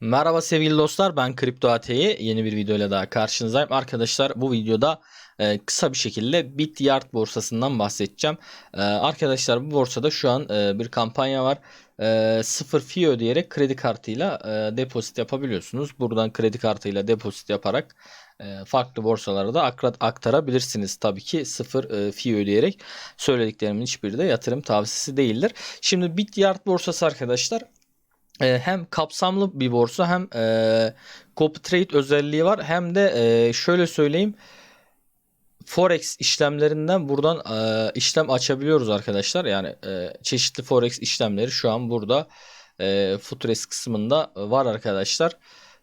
Merhaba sevgili dostlar ben Kripto AT'yi yeni bir videoyla daha karşınızdayım. Arkadaşlar bu videoda e, kısa bir şekilde Bityard borsasından bahsedeceğim. E, arkadaşlar bu borsada şu an e, bir kampanya var. E, sıfır fee ödeyerek kredi kartıyla e, depozit yapabiliyorsunuz. Buradan kredi kartıyla depozit yaparak e, farklı borsalara da aktarabilirsiniz. Tabii ki sıfır e, fee ödeyerek söylediklerimin hiçbiri de yatırım tavsiyesi değildir. Şimdi Bityard borsası arkadaşlar hem kapsamlı bir borsa hem e, copy trade özelliği var hem de e, şöyle söyleyeyim forex işlemlerinden buradan e, işlem açabiliyoruz arkadaşlar. Yani e, çeşitli forex işlemleri şu an burada e, Futures kısmında var arkadaşlar.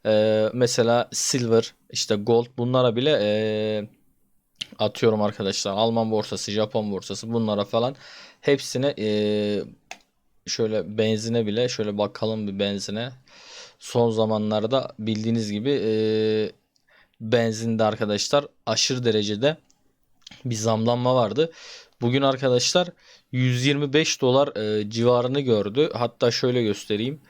E, mesela silver işte gold bunlara bile e, atıyorum arkadaşlar. Alman borsası, Japon borsası bunlara falan hepsine e, şöyle benzine bile şöyle bakalım bir benzine. Son zamanlarda bildiğiniz gibi e, benzinde arkadaşlar aşırı derecede bir zamlanma vardı. Bugün arkadaşlar 125 dolar e, civarını gördü. Hatta şöyle göstereyim.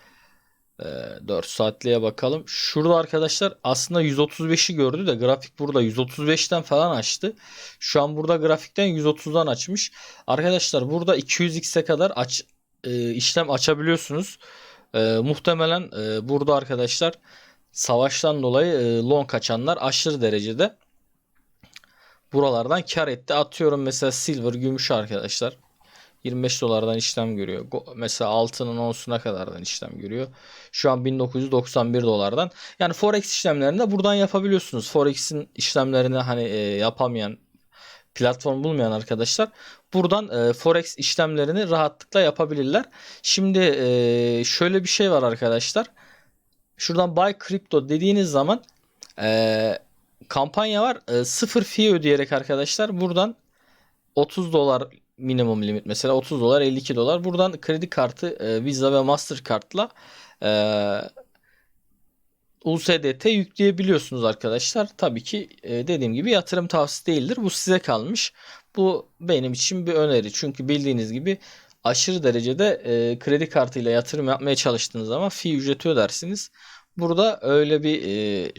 E, 4 saatliğe bakalım. Şurada arkadaşlar aslında 135'i gördü de grafik burada 135'ten falan açtı. Şu an burada grafikten 130'dan açmış. Arkadaşlar burada 200x'e kadar aç e, işlem açabiliyorsunuz. E, muhtemelen e, burada arkadaşlar savaştan dolayı e, long kaçanlar aşırı derecede buralardan kar etti. Atıyorum mesela silver, gümüş arkadaşlar. 25 dolardan işlem görüyor. Mesela altının onsuna kadardan işlem görüyor. Şu an 1991 dolardan. Yani forex işlemlerini de buradan yapabiliyorsunuz. Forex'in işlemlerini hani e, yapamayan platform bulmayan arkadaşlar buradan e, forex işlemlerini rahatlıkla yapabilirler. Şimdi e, şöyle bir şey var arkadaşlar. Şuradan buy crypto dediğiniz zaman e, kampanya var. E, sıfır fee ödeyerek arkadaşlar buradan 30 dolar minimum limit mesela 30 dolar 52 dolar buradan kredi kartı e, Visa ve Mastercard'la e, USDT yükleyebiliyorsunuz arkadaşlar. Tabii ki e, dediğim gibi yatırım tavsiyesi değildir. Bu size kalmış. Bu benim için bir öneri. Çünkü bildiğiniz gibi aşırı derecede e, kredi kartıyla yatırım yapmaya çalıştığınız zaman fee ücreti ödersiniz. Burada öyle bir e,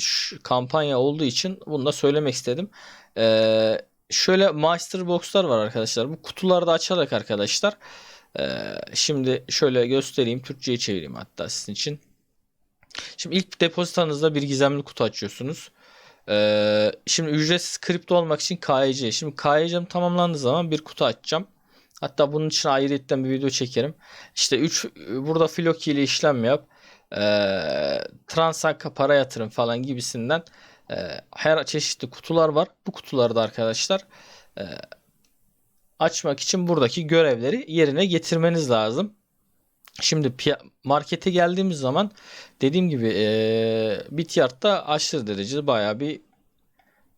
kampanya olduğu için bunu da söylemek istedim. E, şöyle Master Box'lar var arkadaşlar. Bu kutularda açarak arkadaşlar. şimdi şöyle göstereyim. Türkçe'ye çevireyim hatta sizin için. Şimdi ilk depozitanızda bir gizemli kutu açıyorsunuz. Ee, şimdi ücretsiz kripto olmak için KYC. Şimdi KYC'm tamamlandığı zaman bir kutu açacağım. Hatta bunun için ayrıyetten bir video çekerim. İşte 3 burada Floki ile işlem yap. Ee, Transanka para yatırım falan gibisinden e, her çeşitli kutular var. Bu kutuları da arkadaşlar e, açmak için buradaki görevleri yerine getirmeniz lazım. Şimdi markete geldiğimiz zaman dediğim gibi eee Bityard'da aşırı derecede bayağı bir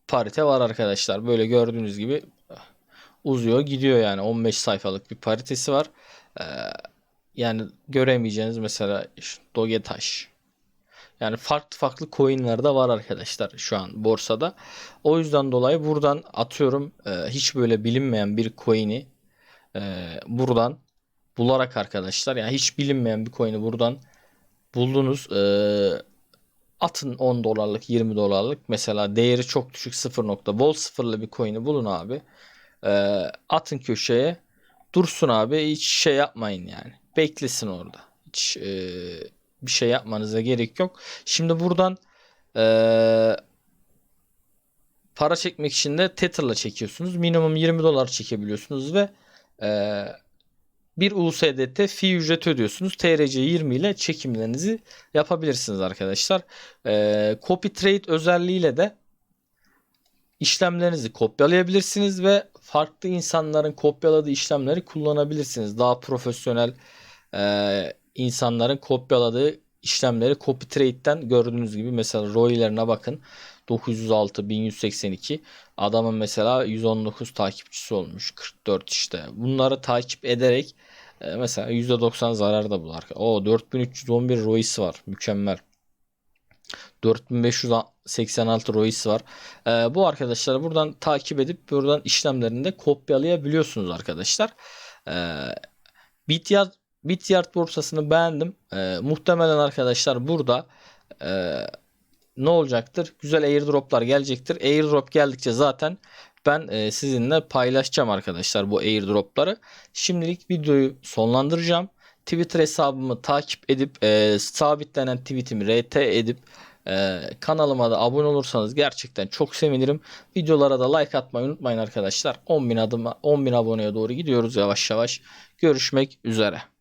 parite var arkadaşlar. Böyle gördüğünüz gibi uzuyor gidiyor yani 15 sayfalık bir paritesi var. Eee, yani göremeyeceğiniz mesela şu Dogetaş. Yani farklı farklı coinler de var arkadaşlar şu an borsada. O yüzden dolayı buradan atıyorum eee, hiç böyle bilinmeyen bir coin'i eee, buradan bularak arkadaşlar yani hiç bilinmeyen bir coin'i buradan buldunuz. Ee, atın 10 dolarlık 20 dolarlık mesela değeri çok düşük 0 nokta bol sıfırlı bir coin'i bulun abi. Ee, atın köşeye dursun abi hiç şey yapmayın yani. Beklesin orada. Hiç e, bir şey yapmanıza gerek yok. Şimdi buradan e, para çekmek için de Tether'la çekiyorsunuz. Minimum 20 dolar çekebiliyorsunuz ve e, bir USDT fee ücreti ödüyorsunuz. TRC 20 ile çekimlerinizi yapabilirsiniz arkadaşlar. Ee, copy trade özelliğiyle de işlemlerinizi kopyalayabilirsiniz ve farklı insanların kopyaladığı işlemleri kullanabilirsiniz. Daha profesyonel e, insanların kopyaladığı işlemleri copy trade'den gördüğünüz gibi mesela ROI'lerine bakın. 906, 1182. Adamın mesela 119 takipçisi olmuş. 44 işte. Bunları takip ederek e, mesela %90 zarar da bular. O 4311 ROI'si var. Mükemmel. 4586 ROI'si var. E, bu arkadaşlar buradan takip edip buradan işlemlerini de kopyalayabiliyorsunuz arkadaşlar. E, Bityard Bityard borsasını beğendim. E, muhtemelen arkadaşlar burada e, ne olacaktır? Güzel airdroplar gelecektir. Airdrop geldikçe zaten ben e, sizinle paylaşacağım arkadaşlar bu airdropları. Şimdilik videoyu sonlandıracağım. Twitter hesabımı takip edip e, sabitlenen tweetimi RT edip e, kanalıma da abone olursanız gerçekten çok sevinirim. Videolara da like atmayı unutmayın arkadaşlar. 10.000 adıma 10.000 aboneye doğru gidiyoruz yavaş yavaş. Görüşmek üzere.